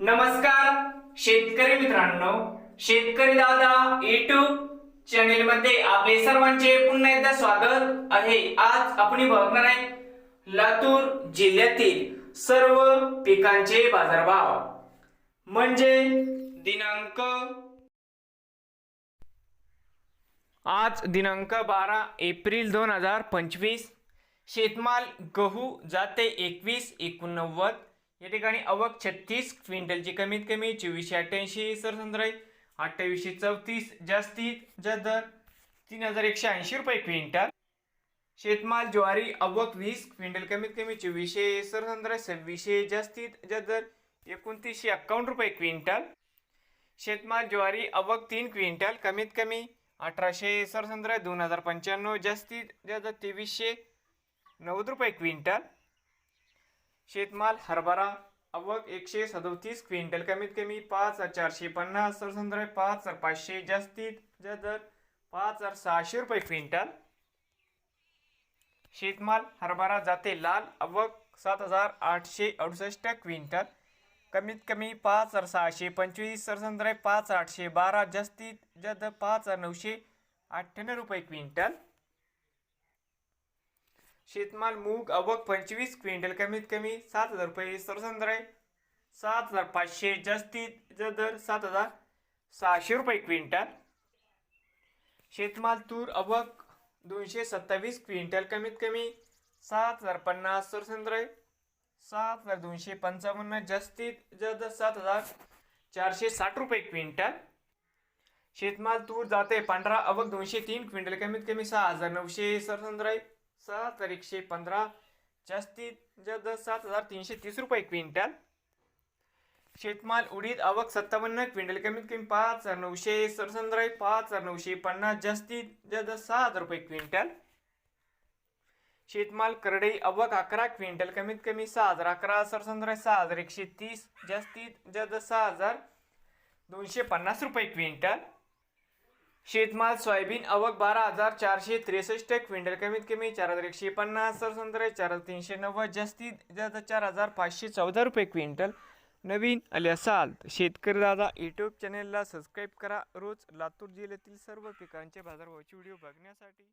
नमस्कार शेतकरी मित्रांनो. शेतकरी दादा युट्यूब चॅनेल मध्ये आपले सर्वांचे पुन्हा एकदा स्वागत आहे. आज आपण बघणार आहे लातूर जिल्ह्यातील सर्व पिकांचे बाजारभाव. म्हणजे दिनांक आज दिनांक बारा एप्रिल दोन हजार पंचवीस. शेतमाल गहू जाते एकवीस एकोणनव्वद. या ठिकाणी अवक छत्तीस क्विंटलची कमीत कमी चोवीसशे अठ्ठ्याऐंशी सरसंद्राई अठ्ठावीसशे चौतीस जास्तीत जास्त दर तीन हजार एकशे ऐंशी रुपये क्विंटल. शेतमाल ज्वारी अवक वीस क्विंटल कमीत कमी चोवीसशे सरसंद्राई सव्वीसशे जास्तीत जास्त दर एकोणतीसशे एक्कावन्न रुपये क्विंटल. शेतमाल ज्वारी अवक तीन क्विंटल कमीत कमी अठराशे सरसंद्राई दोन हजार पंच्याण्णव जास्तीत जास्त तेवीसशे नव्वद रुपये क्विंटल. शेतमाल हरभरा आवक एकशे सदोतीस क्विंटल. कमीत कमी पाच हजार चारशे पन्नास सरसंद्र पाच हजार पाचशे जास्तीत जास्त दर पाच हजार सहाशे रुपये क्विंटल. शेतमाल हरभरा जाते लाल आवक सात हजार आठशे अडुसष्ट क्विंटल. कमीत कमी पाच हजार सहाशे पंचवीस सरसंद्रय पाच आठशे बारा जास्तीत जास्त पाच हजार नऊशे अठ्ठ्याण्णव रुपये क्विंटल. शेतमाल मूग अवक पंचवीस क्विंटल कमीत कमी सात हजार रुपये. सरसंद्राई सात हजार पाचशे. जास्तीत दर सात हजार सहाशे रुपये क्विंटल. शेतमाल तूर अवक दोनशे सत्तावीस क्विंटल कमीत कमी सात हजार पन्नास. सरसंद्राई सात हजार दोनशे पंचावन्न. जास्तीत जास्त सात हजार चारशे साठ रुपये क्विंटल. शेतमाल तूर जाते पांढरा अवक दोनशे तीन क्विंटल कमीत कमी सहा हजार नऊशे. सरसंद्राई सात हजार एकशे पंधरा जास्तीत जास्त सात हजार तीनशे तीस रुपये क्विंटल. शेतमाल उडीद आवक सत्तावन्न क्विंटल कमीत कमी पाच हजार नऊशे सरसंद्राई पाच हजार नऊशे पन्नास जास्तीत जास्त सहा हजार रुपये क्विंटल. शेतमाल करडई अवक अकरा क्विंटल कमीत कमी सहा हजार अकरा सरसंद्राई सहा हजार एकशे तीस जास्तीत जास्त सहा हजार दोनशे पन्नास रुपये क्विंटल. शेतमाल सोयाबीन आवक बारा हजार चारशे त्रेसष्ट क्विंटल कमीत कमी चार हजार एकशे पन्नास सरसंद्राई चार हजार तीनशे नव्वद जास्तीत जास्त चार हजार पाचशे चौदा रुपये क्विंटल. नवीन आले असाल शेतकरी दादा यूट्यूब चॅनेलला सबस्क्राईब करा. रोज लातूर जिल्ह्यातील सर्व पिकांचे बाजारभावाचे व्हिडिओ बघण्यासाठी